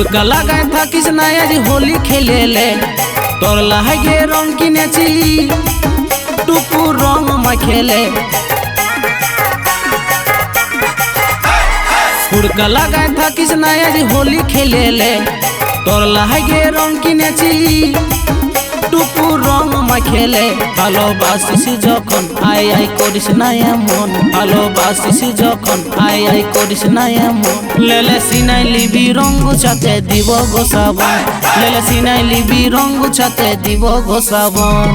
হুড়কা লাগায় থাকিস না আজ হোলি খেলেলে তোর লাহাগে রং কিনেছি টুকু রং মাখেলে হুড়কা লাগায় থাকিস না আজ হোলি খেলেলে তোর লাহাগে রং কিনেছি টুকু রং মাখেলে ভালোবাসিস যখন? আই আই করিস না এমন। ভালোবাসিস যখন? আই আই করিস না এমন। লেলে সিনাই লিবি রঙ ছাতে দিব গোসাবন লেলে সিনাই লিবি রঙ ছাতে দিব গোসাবন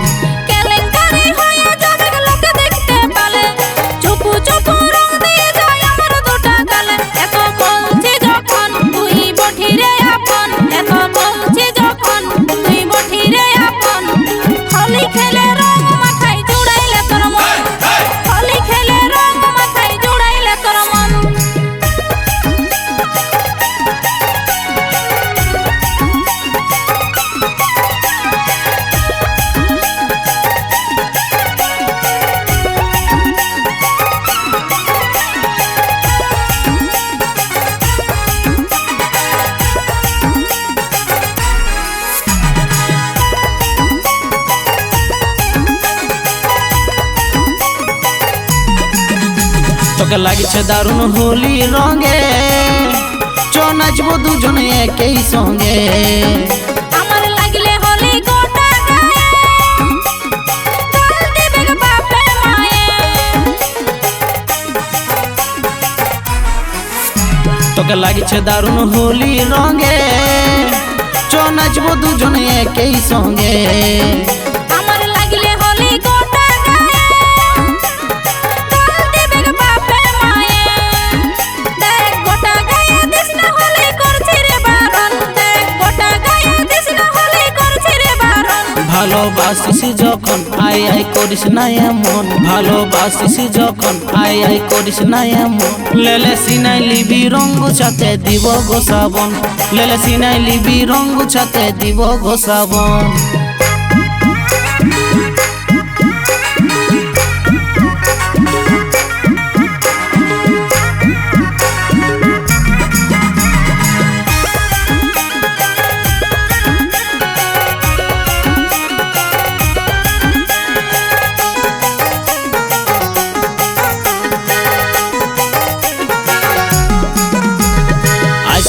তোকে লাগছে দারুণ হোলি রঙে। চ নাচবো দুজনে একই সঙ্গে। তোকে লাগছে দারুণ হোলি রঙে। চ নাচবো দুজনে একই সঙ্গে। ভালোবাসিস যখন? আই আই করিস না এমন। ভালোবাসিস যখন? আই আই করিস না এমন। লেলে সিনাই লিবি রঙ ছাতে দিব গো সাবন লেলে সিনাই লিবি রঙ ছাতে দিব গোসাবন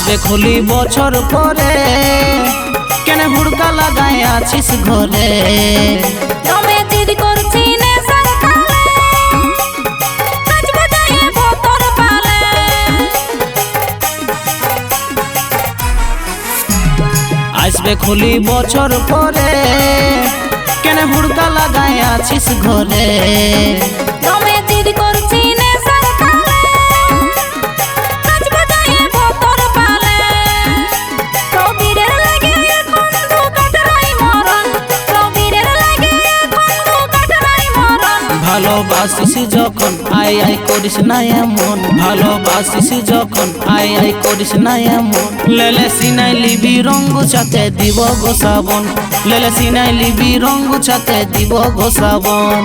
আসবে খুলি বছর পরে? কেন হুড়কা লাগাই আছিস ঘরে? দমে জিদ করছি আসবে খুলি বছর পরে? কেন হুড়কা লাগাই আছিস ঘরে? দমে ভালোবাসিস যখন? আই আই করিস না এমন। ভালোবাসিস যখন? আই আই করিস না এমন। লেলে সিনাই লিবি রঙ্গ ছাতে দিব গোসাবন লেলে সিনাই লিবি রঙ্গ ছাতে দিব গোসাবন